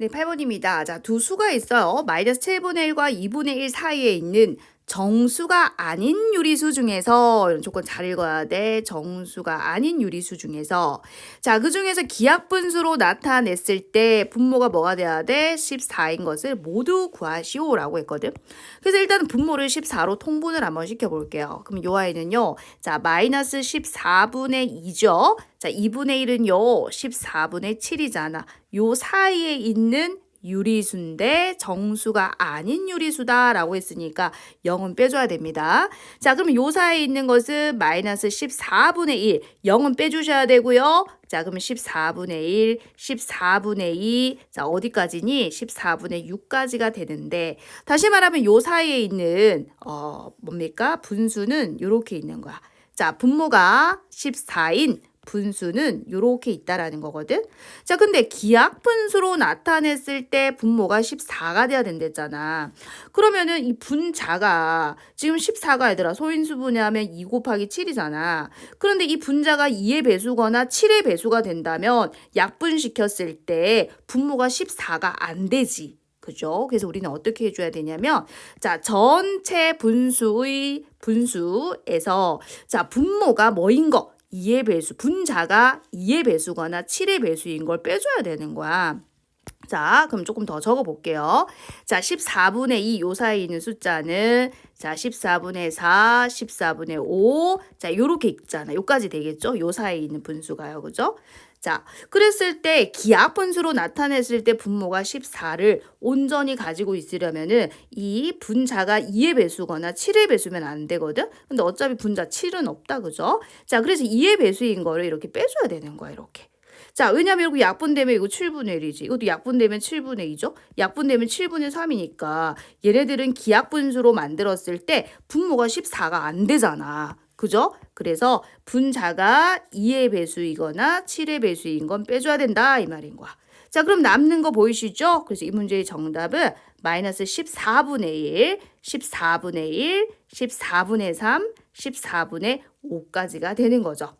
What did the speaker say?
네, 8번입니다. 자, 두 수가 있어요. 마이너스 7분의 1과 2분의 1 사이에 있는 정수가 아닌 유리수 중에서 이런 조건 잘 읽어야 돼. 정수가 아닌 유리수 중에서 자, 그 중에서 기하분수로 나타냈을 때 분모가 뭐가 돼야 돼? 14인 것을 모두 구하시오라고 했거든. 그래서 일단은 분모를 14로 통분을 한번 시켜 볼게요. 그럼 요 아이는요. 자, 마이너스 14분의 2죠. 자, 2분의 1은요. 14분의 7이잖아. 요 사이에 있는 유리수인데 정수가 아닌 유리수다라고 했으니까 0은 빼줘야 됩니다. 자, 그러면 요 사이에 있는 것은 마이너스 14분의 1. 0은 빼주셔야 되고요. 자, 그러면 14분의 1, 14분의 2. 자, 어디까지니? 14분의 6까지가 되는데 다시 말하면 요 사이에 있는 어, 뭡니까? 분수는 요렇게 있는 거야. 자, 분모가 14인 분수는 이렇게 있다라는 거거든. 자, 근데 기하 분수로 나타냈을 때 분모가 14가 돼야 된댔잖아. 그러면은 이 분자가 지금 14가 얘들아 소인수 분해하면 2 곱하기 7이잖아. 그런데 이 분자가 2의 배수거나 7의 배수가 된다면 약분시켰을 때 분모가 14가 안 되지. 그죠? 그래서 우리는 어떻게 해줘야 되냐면, 자, 전체 분수의 분수에서, 자, 분모가 뭐인 거? 2의 배수, 분자가 2의 배수거나 7의 배수인 걸 빼줘야 되는 거야. 자, 그럼 조금 더 적어 볼게요. 자, 14분의 2, 요 사이에 있는 숫자는 자, 14분의 4, 14분의 5. 자, 요렇게 있잖아. 요까지 되겠죠? 요 사이에 있는 분수가요. 그죠? 자, 그랬을 때 기하 분수로 나타냈을 때 분모가 14를 온전히 가지고 있으려면은 이 분자가 2의 배수거나 7의 배수면 안 되거든. 근데 어차피 분자 7은 없다. 그죠? 자, 그래서 2의 배수인 거를 이렇게 빼줘야 되는 거야. 이렇게. 자, 왜냐면 이거 약분되면 이거 7분의 1이지. 이것도 약분되면 7분의 2죠. 약분되면 7분의 3이니까 얘네들은 기약분수로 만들었을 때 분모가 14가 안 되잖아. 그죠? 그래서 분자가 2의 배수이거나 7의 배수인 건 빼줘야 된다 이 말인 거야. 자 그럼 남는 거 보이시죠? 그래서 이 문제의 정답은 마이너스 14분의 1, 14분의 1, 14분의 3, 14분의 5까지가 되는 거죠.